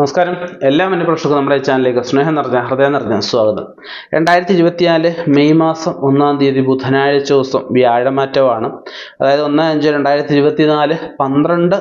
നമസ്കാരം. എല്ലാ മനുഷ്യർക്കും നമ്മുടെ ചാനലിലേക്ക് സ്നേഹം നിറഞ്ഞ ഹൃദയം നിറഞ്ഞ സ്വാഗതം. രണ്ടായിരത്തി ഇരുപത്തിനാല് മെയ് മാസം ഒന്നാം തീയതി ബുധനാഴ്ച ദിവസം വ്യാഴമാറ്റമാണ്. അതായത് ഒന്ന് അഞ്ച് രണ്ടായിരത്തി ഇരുപത്തിനാല് പന്ത്രണ്ട്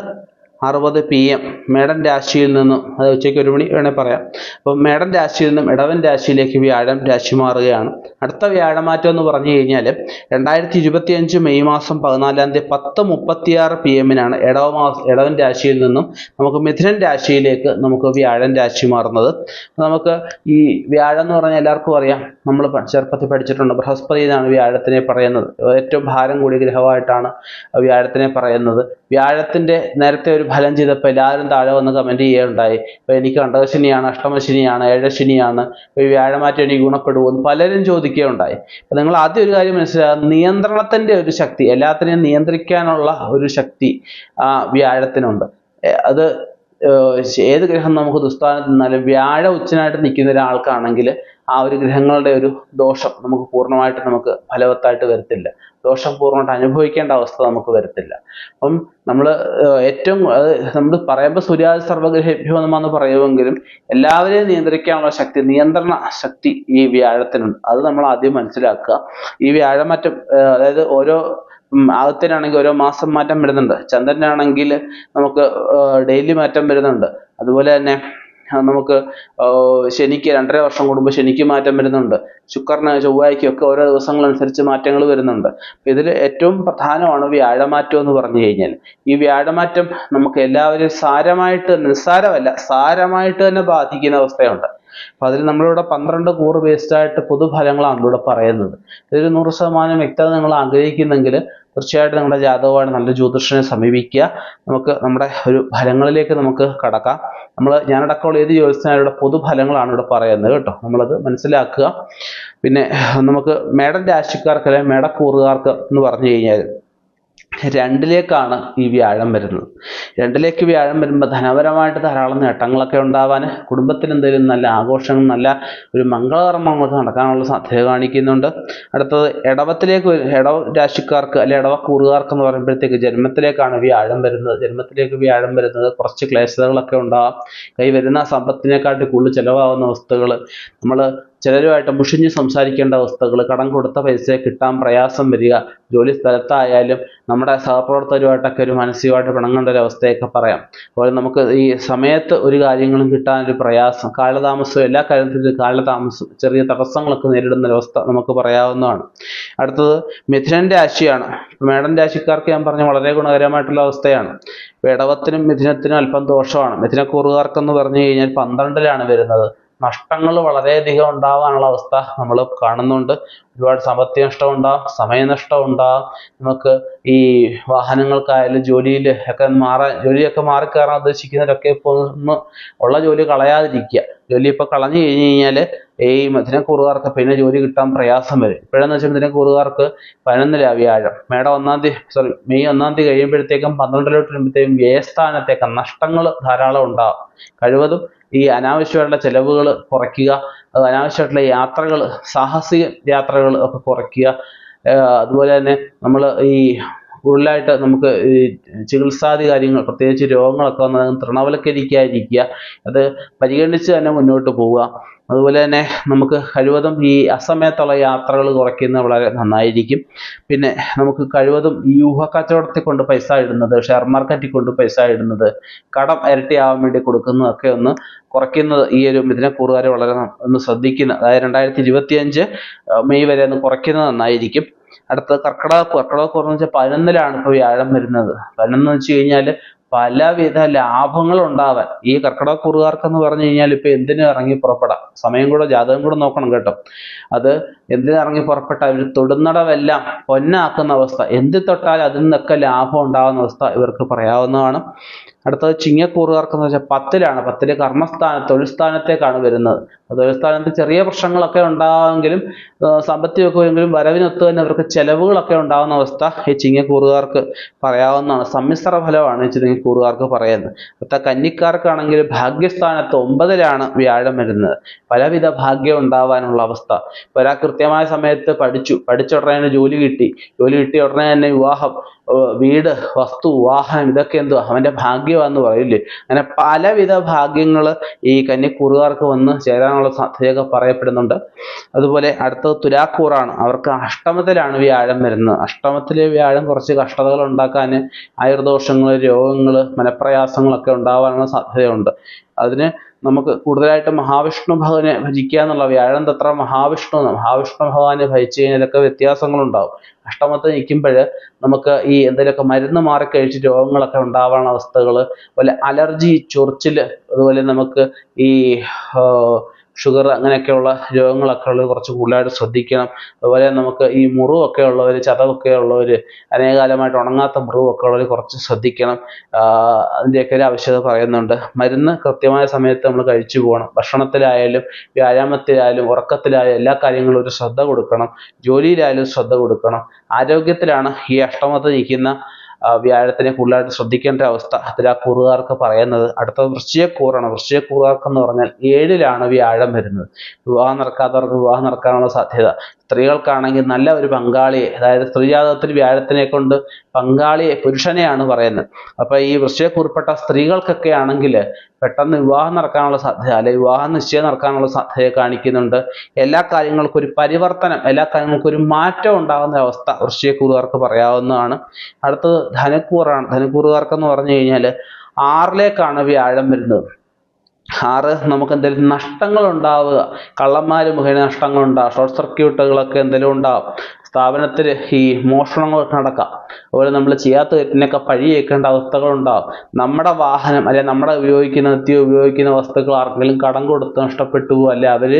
അറുപത് പി എം മേടൻ രാശിയിൽ നിന്നും അത് ഉച്ചയ്ക്ക് ഒരു മണി വേണേൽ പറയാം. അപ്പം മേടൻ രാശിയിൽ നിന്നും ഇടവൻ രാശിയിലേക്ക് വ്യാഴം രാശി മാറുകയാണ്. അടുത്ത വ്യാഴമാറ്റം എന്ന് പറഞ്ഞു കഴിഞ്ഞാൽ രണ്ടായിരത്തി ഇരുപത്തി അഞ്ച് മെയ് മാസം പതിനാലാം തീയതി പത്ത് മുപ്പത്തിയാറ് പി എമ്മിനാണ് ഇടവ മാസം ഇടവൻ രാശിയിൽ നിന്നും നമുക്ക് മിഥുനൻ രാശിയിലേക്ക് നമുക്ക് വ്യാഴം രാശി മാറുന്നത്. നമുക്ക് ഈ വ്യാഴം എന്ന് പറഞ്ഞാൽ എല്ലാവർക്കും അറിയാം. നമ്മൾ ചെറുപ്പത്തിൽ പഠിച്ചിട്ടുണ്ട്. ബൃഹസ്പതി എന്നാണ് വ്യാഴത്തിനെ പറയുന്നത്. ഏറ്റവും ഭാരം കൂടിയ ഗ്രഹമായിട്ടാണ് വ്യാഴത്തിനെ പറയുന്നത്. വ്യാഴത്തിന്റെ നേരത്തെ ഒരു ഫലം ചെയ്തപ്പോൾ എല്ലാവരും താഴെ വന്ന് കമന്റ് ചെയ്യുകയുണ്ടായി. അപ്പോൾ എനിക്ക് കണ്ടകശനിയാണ് അഷ്ടമശനിയാണ് ഏഴശനിയാണ് ഈ വ്യാഴമാറ്റം എനിക്ക് ഗുണപ്പെടുമോ പലരും ചോദിക്കുകയുണ്ടായി. അപ്പോൾ നിങ്ങൾ ആദ്യം ഒരു കാര്യം മനസ്സിലാക്കുക നിയന്ത്രണത്തിന്റെ ഒരു ശക്തി എല്ലാത്തിനെയും നിയന്ത്രിക്കാനുള്ള ഒരു ശക്തി ആ വ്യാഴത്തിനുണ്ട്. അത് ഏത് ഗ്രഹം നമുക്ക് ദുസ്ഥാനത്ത് നിന്നാലും വ്യാഴ ഉച്ചനായിട്ട് നിൽക്കുന്ന ഒരാൾക്കാണെങ്കിൽ ആ ഒരു ഗ്രഹങ്ങളുടെ ഒരു ദോഷം നമുക്ക് പൂർണമായിട്ട് നമുക്ക് ഫലവത്തായിട്ട് വരത്തില്ല. ദോഷം പൂർണമായിട്ട് അനുഭവിക്കേണ്ട അവസ്ഥ നമുക്ക് വരത്തില്ല. അപ്പം നമ്മൾ ഏറ്റവും അത് നമ്മൾ പറയുമ്പോൾ സൂര്യാദി സർവഗ്രഹഭ്യോ എന്ന് പറയുമെങ്കിലും എല്ലാവരെയും നിയന്ത്രിക്കാനുള്ള ശക്തി നിയന്ത്രണ ശക്തി ഈ വ്യാഴത്തിനുണ്ട്. അത് നമ്മൾ ആദ്യം മനസ്സിലാക്കുക. ഈ വ്യാഴം മറ്റും അതായത് ഓരോ ആദ്യത്തിനാണെങ്കിൽ ഓരോ മാസം മാറ്റം വരുന്നുണ്ട്. ചന്ദ്രനാണെങ്കിൽ നമുക്ക് ഡെയിലി മാറ്റം വരുന്നുണ്ട്. അതുപോലെ തന്നെ നമുക്ക് ശനിക്ക് രണ്ടര വർഷം കൂടുമ്പോൾ ശനിക്ക് മാറ്റം വരുന്നുണ്ട്. ശുക്രന് ചൊവ്വായ്ക്കും ഒക്കെ ഓരോ ദിവസങ്ങളനുസരിച്ച് മാറ്റങ്ങൾ വരുന്നുണ്ട്. ഇതിൽ ഏറ്റവും പ്രധാനമാണ് വ്യാഴമാറ്റം എന്ന് പറഞ്ഞു കഴിഞ്ഞാൽ ഈ വ്യാഴമാറ്റം നമുക്ക് എല്ലാവരും സാരമായിട്ട് നിസ്സാരമല്ല സാരമായിട്ട് തന്നെ ബാധിക്കുന്ന അവസ്ഥയുണ്ട്. അപ്പൊ അതിൽ നമ്മളിവിടെ പന്ത്രണ്ട് കൂറ് ബേസ്ഡ് ആയിട്ട് പൊതുഫലങ്ങളാണ് ഇവിടെ പറയുന്നത്. ഇതൊരു നൂറ് ശതമാനം വ്യക്തത നിങ്ങൾ ആഗ്രഹിക്കുന്നെങ്കിൽ തീർച്ചയായിട്ടും നിങ്ങളുടെ ജാതകമാണ് നല്ല ജ്യോതിഷനെ സമീപിക്കുക. നമുക്ക് നമ്മുടെ ഒരു ഫലങ്ങളിലേക്ക് നമുക്ക് കടക്കാം. നമ്മൾ ഞാനടക്കമുള്ള ഏത് ജ്യോതിഷനായാലും ഇവിടെ പൊതുഫലങ്ങളാണ് ഇവിടെ പറയുന്നത് കേട്ടോ. നമ്മളത് മനസ്സിലാക്കുക. പിന്നെ നമുക്ക് മേടൻ രാശിക്കാർക്ക് അല്ലെങ്കിൽ മേടക്കൂറുകാർക്ക് എന്ന് പറഞ്ഞു കഴിഞ്ഞാൽ രണ്ടിലേക്കാണ് ഈ വ്യാഴം വരുന്നത്. രണ്ടിലേക്ക് വ്യാഴം വരുമ്പോൾ ധനപരമായിട്ട് ധാരാളം നേട്ടങ്ങളൊക്കെ ഉണ്ടാവാൻ കുടുംബത്തിൽ എന്തെങ്കിലും നല്ല ആഘോഷങ്ങൾ നല്ല ഒരു മംഗളകർമ്മങ്ങളൊക്കെ നടക്കാനുള്ള സാധ്യത കാണിക്കുന്നുണ്ട്. അടുത്തത് ഇടവത്തിലേക്ക് ഇടവ രാശിക്കാർക്ക് അല്ലെ ഇടവക്കൂറുകാർക്ക് എന്ന് പറയുമ്പോഴത്തേക്ക് ജന്മത്തിലേക്കാണ് വ്യാഴം വരുന്നത്. ജന്മത്തിലേക്ക് വ്യാഴം വരുന്നത് കുറച്ച് ക്ലേശതകളൊക്കെ ഉണ്ടാവാം. കൈ വരുന്ന സമ്പത്തിനെക്കാട്ടി കൂടുതൽ ചിലവാകുന്ന വസ്തുക്കൾ നമ്മൾ ചിലരുമായിട്ട് മുഷിഞ്ഞ് സംസാരിക്കേണ്ട അവസ്ഥകൾ കടം കൊടുത്ത പൈസ കിട്ടാൻ പ്രയാസം വരിക ജോലി സ്ഥലത്തായാലും നമ്മുടെ സഹപ്രവർത്തകരുമായിട്ടൊക്കെ ഒരു മാനസികമായിട്ട് പിണങ്ങേണ്ട ഒരു അവസ്ഥയൊക്കെ പറയാം. അതുപോലെ നമുക്ക് ഈ സമയത്ത് ഒരു കാര്യങ്ങളും കിട്ടാനൊരു പ്രയാസം കാലതാമസം എല്ലാ കാര്യത്തിലും കാലതാമസം ചെറിയ തടസ്സങ്ങളൊക്കെ നേരിടുന്ന അവസ്ഥ നമുക്ക് പറയാവുന്നതാണ്. അടുത്തത് മിഥുനൻ രാശിയാണ്. മേടൻ രാശിക്കാർക്ക് ഞാൻ പറഞ്ഞ വളരെ ഗുണകരമായിട്ടുള്ള അവസ്ഥയാണ്. ഇടവത്തിനും മിഥുനത്തിനും അല്പം ദോഷമാണ്. മിഥുനക്കൂറുകാർക്കെന്ന് പറഞ്ഞു കഴിഞ്ഞാൽ പന്ത്രണ്ടിലാണ് വരുന്നത്. നഷ്ടങ്ങൾ വളരെയധികം ഉണ്ടാവാനുള്ള അവസ്ഥ നമ്മൾ കാണുന്നുണ്ട്. ഒരുപാട് സാമ്പത്തിക നഷ്ടം ഉണ്ടാകും സമയനഷ്ടം ഉണ്ടാകും നമുക്ക് ഈ വാഹനങ്ങൾക്കായാലും ജോലിയിൽ ഒക്കെ മാറാൻ ജോലിയൊക്കെ മാറിക്കയറാൻ ഉദ്ദേശിക്കുന്നവരൊക്കെ ഇപ്പോൾ ഒന്ന് ഉള്ള ജോലി കളയാതിരിക്കുക. ജോലി ഇപ്പോൾ കളഞ്ഞു കഴിഞ്ഞു കഴിഞ്ഞാൽ ഈ മധുരക്കൂറുകാർക്ക് പിന്നെ ജോലി കിട്ടാൻ പ്രയാസം വരും. ഇപ്പോഴെന്ന് വെച്ചാൽ മധുരക്കൂറുകാർക്ക് പതിനൊന്നില വ്യാഴം മേടം ഒന്നാം തീയതി സോറി മെയ് ഒന്നാം തീയതി കഴിയുമ്പോഴത്തേക്കും പന്ത്രണ്ടിലോട്ട് വരുമ്പോഴത്തേക്കും വ്യയസ്ഥാനത്തേക്ക് നഷ്ടങ്ങൾ ധാരാളം ഉണ്ടാകും കഴിവതും ഈ അനാവശ്യമായിട്ടുള്ള ചെലവുകൾ കുറയ്ക്കുക അനാവശ്യമായിട്ടുള്ള യാത്രകൾ സാഹസിക യാത്രകൾ ഒക്കെ കുറയ്ക്കുക. അതുപോലെ തന്നെ നമ്മൾ ഈ കൂടുതലായിട്ട് നമുക്ക് ഈ ചികിത്സാദി കാര്യങ്ങൾ പ്രത്യേകിച്ച് രോഗങ്ങളൊക്കെ വന്നാൽ തൃണവൽക്കരിക്കാതിരിക്കുക അത് പരിഗണിച്ച് തന്നെ മുന്നോട്ട് പോവുക. അതുപോലെ തന്നെ നമുക്ക് കഴിവതും ഈ അസമയത്തുള്ള യാത്രകൾ കുറയ്ക്കുന്നത് വളരെ നന്നായിരിക്കും. പിന്നെ നമുക്ക് കഴിവതും ഈ ഊഹക്കച്ചവടത്തിൽ കൊണ്ട് പൈസ ഇടുന്നത് ഷെയർ മാർക്കറ്റിൽ കൊണ്ട് പൈസ ഇടുന്നത് കടം ഇരട്ടിയാവാൻ വേണ്ടി കൊടുക്കുന്നതൊക്കെ ഒന്ന് കുറയ്ക്കുന്നത് ഈ ഒരു ഇതിനെ മിഥുനക്കൂറുകാരെ വളരെ ഒന്ന് ശ്രദ്ധിക്കുന്ന അതായത് രണ്ടായിരത്തി ഇരുപത്തി അഞ്ച് മെയ് വരെ ഒന്ന് കുറയ്ക്കുന്നത് നന്നായിരിക്കും. അടുത്ത കർക്കിടക കർക്കിടക കുറഞ്ഞ വെച്ചാൽ പതിനൊന്നിലാണ് ഇപ്പോൾ വ്യാഴം വരുന്നത്. പതിനൊന്ന് വെച്ച് കഴിഞ്ഞാൽ പലവിധ ലാഭങ്ങൾ ഉണ്ടാവാൻ ഈ കർക്കിടക കൂറുകാർക്കെന്ന് പറഞ്ഞു കഴിഞ്ഞാൽ ഇപ്പൊ എന്തിനു ഇറങ്ങി പുറപ്പെടാം സമയം കൂടെ ജാതകം കൂടെ നോക്കണം കേട്ടോ. അത് എന്തിനു ഇറങ്ങി പുറപ്പെട്ട അവർ തൊടുന്നടവെല്ലാം പൊന്നാക്കുന്ന അവസ്ഥ. എന്ത് തൊട്ടാൽ അതിൽ നിന്നൊക്കെ ലാഭം ഉണ്ടാകുന്ന അവസ്ഥ ഇവർക്ക് പറയാവുന്നതാണ്. അടുത്തത് ചിങ്ങക്കൂറുകാർക്കെന്ന് വെച്ചാൽ പത്തിലാണ്. പത്തിൽ കർമ്മസ്ഥാനം തൊഴിൽ സ്ഥാനത്തേക്കാണ് വരുന്നത്. തൊഴിൽ സ്ഥാനത്ത് ചെറിയ പ്രശ്നങ്ങളൊക്കെ ഉണ്ടാകുമെങ്കിലും സാമ്പത്തികമൊക്കെ വരുമെങ്കിലും വരവിനൊത്ത് തന്നെ അവർക്ക് ചെലവുകളൊക്കെ ഉണ്ടാകുന്ന അവസ്ഥ ഈ ചിങ്ങക്കൂറുകാർക്ക് പറയാവുന്നതാണ്. സമ്മിശ്ര ഫലമാണ് ഈ ചിങ്ങക്കൂറുകാർക്ക് പറയുന്നത്. അടുത്ത കന്നിക്കാർക്കാണെങ്കിൽ ഭാഗ്യസ്ഥാനത്ത് ഒമ്പതിലാണ് വ്യാഴം വരുന്നത്. പലവിധ ഭാഗ്യം ഉണ്ടാവാനുള്ള അവസ്ഥ. ഒരാൾ കൃത്യമായ സമയത്ത് പഠിച്ചു. പഠിച്ച ഉടനെ തന്നെ ജോലി കിട്ടി. ജോലി കിട്ടിയ ഉടനെ തന്നെ വിവാഹം. വീട് വസ്തു വാഹനം ഇതൊക്കെ എന്തോ അവന്റെ ഭാഗ്യമാന്ന് പറയില്ലേ? അങ്ങനെ പലവിധ ഭാഗ്യങ്ങൾ ഈ കന്നിക്കൂറുകാർക്ക് വന്ന് ചേരാനുള്ള സാധ്യതയൊക്കെ പറയപ്പെടുന്നുണ്ട്. അതുപോലെ അടുത്തത് തുലാക്കൂറാണ് അവർക്ക് അഷ്ടമത്തിലാണ് വ്യാഴം വരുന്നത്. അഷ്ടമത്തിലെ വ്യാഴം കുറച്ച് കഷ്ടതകൾ ഉണ്ടാക്കാൻ ആയുർദോഷങ്ങൾ രോഗങ്ങൾ മനപ്രയാസങ്ങളൊക്കെ ഉണ്ടാവാനുള്ള സാധ്യതയുണ്ട്. അതിന് നമുക്ക് കൂടുതലായിട്ട് മഹാവിഷ്ണു ഭഗവാനെ ഭജിക്കുക എന്നുള്ള വ്യാഴം തത്ര മഹാവിഷ്ണു മഹാവിഷ്ണു ഭഗവാനെ ഭജിച്ചു കഴിഞ്ഞാലൊക്കെ വ്യത്യാസങ്ങളുണ്ടാവും. അഷ്ടമത്തെ നിൽക്കുമ്പോൾ നമുക്ക് ഈ എന്തെങ്കിലുമൊക്കെ മരുന്ന് മാറി കഴിച്ച് രോഗങ്ങളൊക്കെ ഉണ്ടാവാനുള്ള അവസ്ഥകൾ അതുപോലെ അലർജി ചൊറിച്ചിൽ അതുപോലെ നമുക്ക് ഈ ഷുഗർ അങ്ങനെയൊക്കെയുള്ള രോഗങ്ങളൊക്കെ ഉള്ളത് കുറച്ച് കൂടുതലായിട്ട് ശ്രദ്ധിക്കണം. അതുപോലെ നമുക്ക് ഈ മുറിവൊക്കെ ഉള്ളവർ ചതവൊക്കെ ഉള്ളവർ അനേകകാലമായിട്ട് ഉണങ്ങാത്ത മുറിവൊക്കെ ഉള്ളവർ കുറച്ച് ശ്രദ്ധിക്കണം. അതിന്റെയൊക്കെ ഒരു ആവശ്യകത പറയുന്നുണ്ട്. മരുന്ന് കൃത്യമായ സമയത്ത് നമ്മൾ കഴിച്ചു പോകണം. ഭക്ഷണത്തിലായാലും വ്യായാമത്തിലായാലും ഉറക്കത്തിലായാലും എല്ലാ കാര്യങ്ങളും ഒരു ശ്രദ്ധ കൊടുക്കണം. ജോലിയിലായാലും ശ്രദ്ധ കൊടുക്കണം. ആരോഗ്യത്തിലാണ് ഈ അഷ്ടമത്ത് നിൽക്കുന്ന വ്യാഴത്തിനെ കൂടുതലായിട്ട് ശ്രദ്ധിക്കേണ്ട അവസ്ഥ. അതിൽ ആ കൂറുകാർക്ക് പറയുന്നത് അടുത്തത് വൃശ്ചികക്കൂറാണ്. വൃശ്ചികക്കൂറുകാർക്ക് എന്ന് പറഞ്ഞാൽ ഏഴിലാണ് വ്യാഴം വരുന്നത്. വിവാഹം നടക്കാത്തവർക്ക് വിവാഹം നടക്കാനുള്ള സാധ്യത. സ്ത്രീകൾക്കാണെങ്കിൽ നല്ല ഒരു പങ്കാളിയെ അതായത് സ്ത്രീജാതകത്തിൽ വ്യാഴത്തിനെ കൊണ്ട് പങ്കാളിയെ പുരുഷനെയാണ് പറയുന്നത്. അപ്പൊ ഈ വൃശ്ചയക്കുറിപ്പെട്ട സ്ത്രീകൾക്കൊക്കെ ആണെങ്കിൽ പെട്ടെന്ന് വിവാഹം നടക്കാനുള്ള സാധ്യത അല്ലെ വിവാഹം നിശ്ചയം നടക്കാനുള്ള സാധ്യത കാണിക്കുന്നുണ്ട്. എല്ലാ കാര്യങ്ങൾക്കും ഒരു പരിവർത്തനം എല്ലാ കാര്യങ്ങൾക്കും ഒരു മാറ്റം ഉണ്ടാകുന്ന അവസ്ഥ വൃശ്ചികക്കൂറുകാർക്ക് പറയാവുന്നതാണ്. അടുത്തത് ധനക്കൂറാണ്. ധനക്കൂറുകാർക്ക് എന്ന് പറഞ്ഞു കഴിഞ്ഞാൽ ആറിലേക്കാണ് വ്യാഴം വരുന്നത്. ആറ് നമുക്ക് എന്തെങ്കിലും നഷ്ടങ്ങൾ ഉണ്ടാവുക കള്ളന്മാർ മുഖേന നഷ്ടങ്ങൾ ഉണ്ടാകും ഷോർട്ട് സർക്യൂട്ടുകളൊക്കെ എന്തെങ്കിലും ഉണ്ടാവും സ്ഥാപനത്തിൽ ഈ മോഷണങ്ങളൊക്കെ നടക്കാം. അതുപോലെ നമ്മൾ ചെയ്യാത്ത തെറ്റിനൊക്കെ പഴി കേൾക്കേണ്ട അവസ്ഥകളുണ്ടാവും നമ്മുടെ വാഹനം അല്ലെ നമ്മുടെ ഉപയോഗിക്കുന്ന നിത്യം ഉപയോഗിക്കുന്ന വസ്തുക്കൾ ആർക്കെങ്കിലും കടം കൊടുത്ത് നഷ്ടപ്പെട്ടു പോകുക അല്ലെ അവർ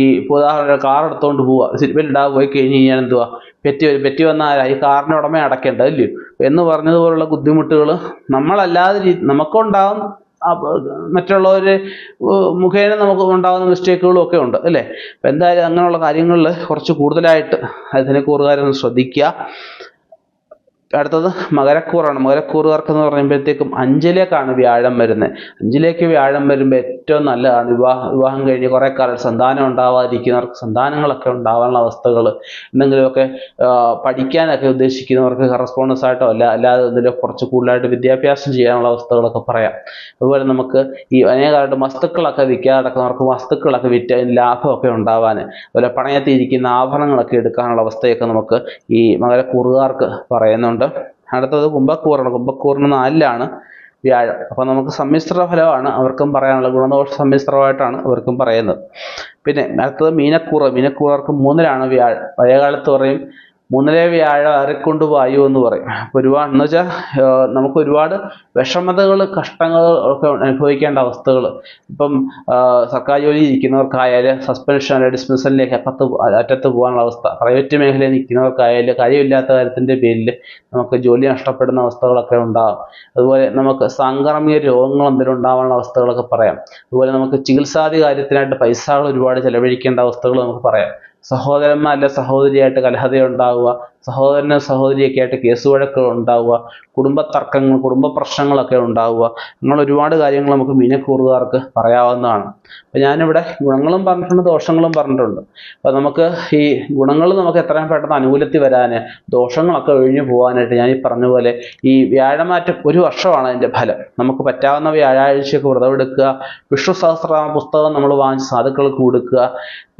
ഈ ഉദാഹരണം കാർ എടുത്തുകൊണ്ട് പോവുക. സിഗ്നൽ ഇടാതെ പോയി കഴിഞ്ഞ് കഴിഞ്ഞാൽ എന്തുവാ? പെറ്റി വരും. പെറ്റി വന്നാൽ ഈ കാറിന്റെ ഉടമ അടക്കേണ്ടത് അല്ലയോ എന്ന് പറഞ്ഞതുപോലുള്ള ബുദ്ധിമുട്ടുകൾ നമ്മളല്ലാതെ നമുക്കുണ്ടാകും മറ്റുള്ളവർ മുഖേന നമുക്ക് ഉണ്ടാകുന്ന മിസ്റ്റേക്കുകളും ഒക്കെ ഉണ്ട് അല്ലേ? അപ്പം എന്തായാലും അങ്ങനെയുള്ള കാര്യങ്ങളിൽ കുറച്ച് കൂടുതലായിട്ട് അതിനെ കൂറുകാരൊന്ന് ശ്രദ്ധിക്കുക. അടുത്തത് മകരക്കൂറാണ്. മകരക്കൂറുകാർക്ക് എന്ന് പറയുമ്പോഴത്തേക്കും അഞ്ചിലേക്കാണ് വ്യാഴം വരുന്നത്. അഞ്ചിലേക്ക് വ്യാഴം വരുമ്പോൾ ഏറ്റവും നല്ലതാണ്. വിവാഹ വിവാഹം കഴിഞ്ഞ് കുറേ കാലം സന്താനം ഉണ്ടാവാതിരിക്കുന്നവർക്ക് സന്താനങ്ങളൊക്കെ ഉണ്ടാവാനുള്ള അവസ്ഥകൾ എന്തെങ്കിലുമൊക്കെ പഠിക്കാനൊക്കെ ഉദ്ദേശിക്കുന്നവർക്ക് കറസ്പോണ്ടൻസ് ആയിട്ടോ അല്ല അല്ലാതെ എന്തെങ്കിലും കുറച്ച് കൂടുതലായിട്ട് വിദ്യാഭ്യാസം ചെയ്യാനുള്ള അവസ്ഥകളൊക്കെ പറയാം. അതുപോലെ നമുക്ക് ഈ അനേകമായിട്ട് വസ്തുക്കളൊക്കെ വിൽക്കാതെ നടക്കുന്നവർക്ക് വസ്തുക്കളൊക്കെ വിറ്റ് ലാഭമൊക്കെ ഉണ്ടാവാൻ അതുപോലെ പണയത്തിരിക്കുന്ന ആഭരണങ്ങളൊക്കെ എടുക്കാനുള്ള അവസ്ഥയൊക്കെ നമുക്ക് ഈ മകരക്കൂറുകാർക്ക് പറയുന്നുണ്ട്. അടുത്തത് കുംഭക്കൂറാണ് കുംഭക്കൂറിന് നാലിലാണ് വ്യാഴം. അപ്പോൾ നമുക്ക് സമ്മിശ്ര ഫലമാണ് അവർക്കും പറയാനുള്ളത്. ഗുണദോഷ സമ്മിശ്രമായിട്ടാണ് അവർക്കും പറയുന്നത്. പിന്നെ അടുത്തത് മീനക്കൂറ്. മീനക്കൂറർക്ക് മൂന്നിലാണ് വ്യാഴം. പഴയകാലത്ത് പറയും മൂന്നിലെ വ്യാഴം അരക്കൊണ്ട് വായു എന്ന് പറയും. അപ്പോൾ ഒരുപാട് എന്ന് വെച്ചാൽ നമുക്ക് ഒരുപാട് വിഷമതകൾ കഷ്ടങ്ങൾ ഒക്കെ അനുഭവിക്കേണ്ട അവസ്ഥകൾ ഇപ്പം സർക്കാർ ജോലി ഇരിക്കുന്നവർക്കായാലും സസ്പെൻഷൻ ഡിസ്മിസലിലേക്ക് അപ്പത്ത് അറ്റത്ത് പോകാനുള്ള അവസ്ഥ പ്രൈവറ്റ് മേഖലയിൽ നിൽക്കുന്നവർക്കായാലും കാര്യമില്ലാത്ത കാര്യത്തിന്റെ പേരിൽ നമുക്ക് ജോലി നഷ്ടപ്പെടുന്ന അവസ്ഥകളൊക്കെ ഉണ്ടാകും അതുപോലെ നമുക്ക് സാംക്രമിക രോഗങ്ങൾ എന്തെങ്കിലും ഉണ്ടാവാനുള്ള അവസ്ഥകളൊക്കെ പറയാം. അതുപോലെ നമുക്ക് ചികിത്സാദി കാര്യത്തിനായിട്ട് പൈസകൾ ഒരുപാട് ചെലവഴിക്കേണ്ട അവസ്ഥകൾ നമുക്ക് പറയാം. സഹോദരന്മാരല്ല സഹോദരിയായിട്ട് കലഹത ഉണ്ടാവുക സഹോദരനും സഹോദരിയൊക്കെ ആയിട്ട് കേസ് വഴക്കുകൾ ഉണ്ടാവുക കുടുംബ തർക്കങ്ങൾ കുടുംബ പ്രശ്നങ്ങളൊക്കെ ഉണ്ടാവുക അങ്ങനെ ഒരുപാട് കാര്യങ്ങൾ നമുക്ക് മീനക്കൂറുകാർക്ക് പറയാവുന്നതാണ്. അപ്പോൾ ഞാനിവിടെ ഗുണങ്ങളും പറഞ്ഞിട്ടുണ്ട് ദോഷങ്ങളും പറഞ്ഞിട്ടുണ്ട്. അപ്പോൾ നമുക്ക് ഈ ഗുണങ്ങൾ നമുക്ക് എത്രയും പെട്ടെന്ന് അനുകൂലത്തിൽ വരാൻ ദോഷങ്ങളൊക്കെ ഒഴിഞ്ഞു പോകാനായിട്ട് ഞാൻ ഈ പറഞ്ഞ പോലെ ഈ വ്യാഴമാറ്റം ഒരു വർഷമാണ് അതിന്റെ ഫലം. നമുക്ക് പറ്റാവുന്ന വ്യാഴാഴ്ചയൊക്കെ വ്രതമെടുക്കുക വിഷ്ണു സഹസ്രനാമ പുസ്തകം നമ്മൾ വാങ്ങിച്ച് സാധുക്കൾക്ക് കൊടുക്കുക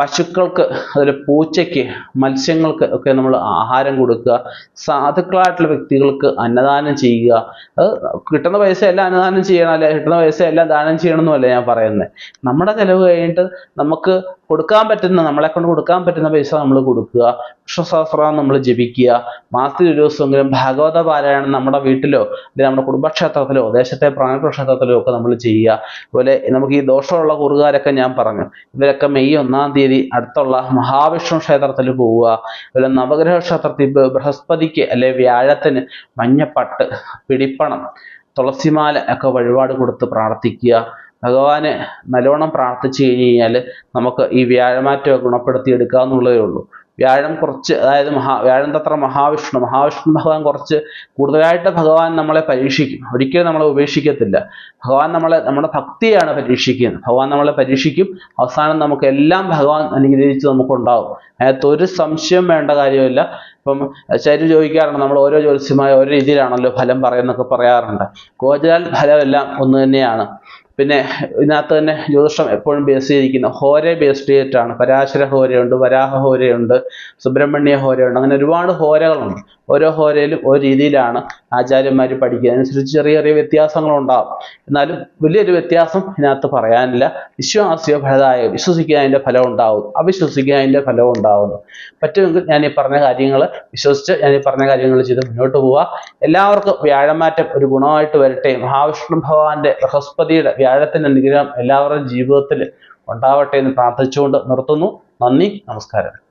പശുക്കൾക്ക് അതുപോലെ പൂച്ചയ്ക്ക് മത്സ്യങ്ങൾക്ക് ഒക്കെ നമ്മൾ ആഹാരം കൊടുക്കുക. സാധുക്കളായിട്ടുള്ള വ്യക്തികൾക്ക് അന്നദാനം ചെയ്യുക. അത് കിട്ടുന്ന പൈസ എല്ലാം അന്നദാനം ചെയ്യണം അല്ലെ കിട്ടുന്ന പൈസ എല്ലാം ദാനം ചെയ്യണമെന്നല്ല ഞാൻ പറയുന്നത്? നമ്മുടെ ചിലവ് കഴിഞ്ഞിട്ട് നമുക്ക് കൊടുക്കാൻ പറ്റുന്ന നമ്മളെ കൊണ്ട് കൊടുക്കാൻ പറ്റുന്ന പൈസ നമ്മൾ കൊടുക്കുക. വിശ്വസഹസ്രം നമ്മൾ ജപിക്കുക. മാസത്തിൽ ഒരു ദിവസമെങ്കിലും ഭാഗവത പാരായണം നമ്മുടെ വീട്ടിലോ അല്ലെങ്കിൽ നമ്മുടെ കുടുംബക്ഷേത്രത്തിലോ ദേശത്തെ പ്രാണപ്രക്ഷേത്രത്തിലോ ഒക്കെ നമ്മൾ ചെയ്യുക. അതുപോലെ നമുക്ക് ഈ ദോഷമുള്ള കുറുകാരൊക്കെ ഞാൻ പറഞ്ഞു. ഇവരൊക്കെ മെയ് ഒന്നാം തീയതി അടുത്തുള്ള മഹാവിഷ്ണു ക്ഷേത്രത്തിൽ പോവുക. അതുപോലെ നവഗ്രഹ ക്ഷേത്രത്തിൽ ബൃഹസ്പതിക്ക് അല്ലെ വ്യാഴത്തിന് മഞ്ഞപ്പട്ട് പിടിപ്പണം തുളസിമാല ഒക്കെ വഴിപാട് കൊടുത്ത് പ്രാർത്ഥിക്കുക. ഭഗവാനെ നല്ലോണം പ്രാർത്ഥിച്ചു കഴിഞ്ഞ് കഴിഞ്ഞാൽ നമുക്ക് ഈ വ്യാഴമാറ്റം ഗുണപ്പെടുത്തി എടുക്കാവുന്നുള്ളതേ ഉള്ളൂ. വ്യാഴം കുറച്ച് അതായത് മഹാ വ്യാഴം തത്ര മഹാവിഷ്ണു. മഹാവിഷ്ണു ഭഗവാൻ കുറച്ച് കൂടുതലായിട്ട് ഭഗവാൻ നമ്മളെ പരീക്ഷിക്കും. ഒരിക്കലും നമ്മളെ ഉപേക്ഷിക്കത്തില്ല. ഭഗവാൻ നമ്മളെ നമ്മുടെ ഭക്തിയാണ് പരീക്ഷിക്കുന്നത്. ഭഗവാൻ നമ്മളെ പരീക്ഷിക്കും. അവസാനം നമുക്ക് എല്ലാം ഭഗവാൻ അനുഗ്രഹിച്ച് നമുക്കുണ്ടാവും. അതിനകത്ത് ഒരു സംശയം വേണ്ട കാര്യമില്ല ഇപ്പം ശരി ചോദിക്കാറുണ്ട് നമ്മൾ ഓരോ ജ്യോത്സ്യമായ ഓരോ രീതിയിലാണല്ലോ ഫലം പറയുന്നൊക്കെ പറയാറുണ്ട്. ഗോചരാൽ ഫലമെല്ലാം ഒന്ന് തന്നെയാണ്. പിന്നെ ഇതിനകത്ത് തന്നെ ജ്യോതിഷം എപ്പോഴും ബേസ് ചെയ്തിരിക്കുന്ന. ഹോരെ ബേസ്ഡ് ചെയ്തിട്ടാണ് പരാശര ഹോരയുണ്ട് വരാഹ ഹോരയുണ്ട് സുബ്രഹ്മണ്യ ഹോരയുണ്ട് അങ്ങനെ ഒരുപാട് ഹോരകളുണ്ട്. ഓരോ ഹോരയിലും ഓരോ രീതിയിലാണ് ആചാര്യന്മാർ പഠിക്കുക. അതിനനുസരിച്ച് ചെറിയ ചെറിയ വ്യത്യാസങ്ങളുണ്ടാവും. എന്നാലും വലിയൊരു വ്യത്യാസം ഇതിനകത്ത് പറയാനില്ല. വിശ്വാസിയോ ഫലതായ വിശ്വസിക്കുക അതിന്റെ ഫലം ഉണ്ടാവും അവിശ്വസിക്കുക അതിന്റെ ഫലം ഉണ്ടാവുന്നു പറ്റുമെങ്കിൽ ഞാൻ ഈ പറഞ്ഞ കാര്യങ്ങൾ വിശ്വസിച്ച് ഞാൻ ഈ പറഞ്ഞ കാര്യങ്ങൾ ചെയ്ത് മുന്നോട്ട് പോവുക എല്ലാവർക്കും വ്യാഴമാറ്റം ഒരു ഗുണമായിട്ട് വരട്ടെ. മഹാവിഷ്ണു ഭഗവാന്റെ ബൃഹസ്പതിയുടെ വ്യാഴത്തിന്റെ അനുഗ്രഹം എല്ലാവരുടെയും ജീവിതത്തിൽ ഉണ്ടാവട്ടെ എന്ന് പ്രാർത്ഥിച്ചുകൊണ്ട് നിർത്തുന്നു. നന്ദി നമസ്കാരം.